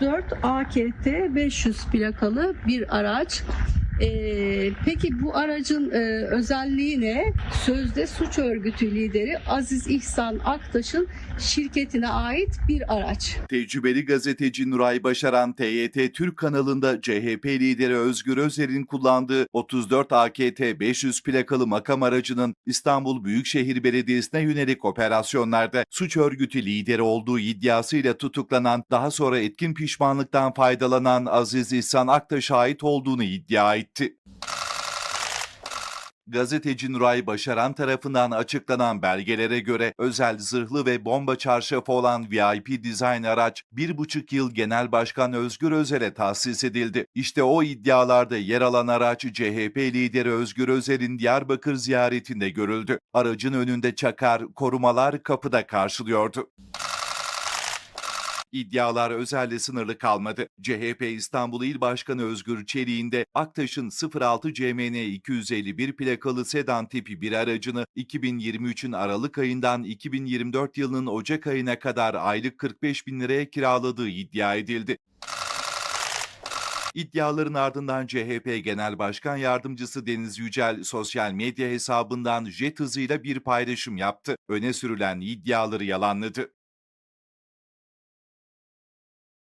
34 AKT 500 plakalı bir araç. Ee, peki bu aracın e, özelliği ne? Sözde suç örgütü lideri Aziz İhsan Aktaş'ın şirketine ait bir araç. Tecrübeli gazeteci Nuray Başaran TYT Türk kanalında CHP lideri Özgür Özer'in kullandığı 34 AKT 500 plakalı makam aracının İstanbul Büyükşehir Belediyesi'ne yönelik operasyonlarda suç örgütü lideri olduğu iddiasıyla tutuklanan, daha sonra etkin pişmanlıktan faydalanan Aziz İhsan Aktaş'a ait olduğunu iddia etti. Gazeteci Nuray Başaran tarafından açıklanan belgelere göre özel zırhlı ve bomba çarşafı olan VIP dizayn araç bir buçuk yıl Genel Başkan Özgür Özel'e tahsis edildi. İşte o iddialarda yer alan araç CHP lideri Özgür Özel'in Diyarbakır ziyaretinde görüldü. Aracın önünde çakar, korumalar kapıda karşılıyordu. İddialar özelle sınırlı kalmadı. CHP İstanbul İl Başkanı Özgür Çelik'in de Aktaş'ın 06 CMN 251 plakalı sedan tipi bir aracını 2023'ün Aralık ayından 2024 yılının Ocak ayına kadar aylık 45 bin liraya kiraladığı iddia edildi. İddiaların ardından CHP Genel Başkan Yardımcısı Deniz Yücel sosyal medya hesabından jet hızıyla bir paylaşım yaptı. Öne sürülen iddiaları yalanladı.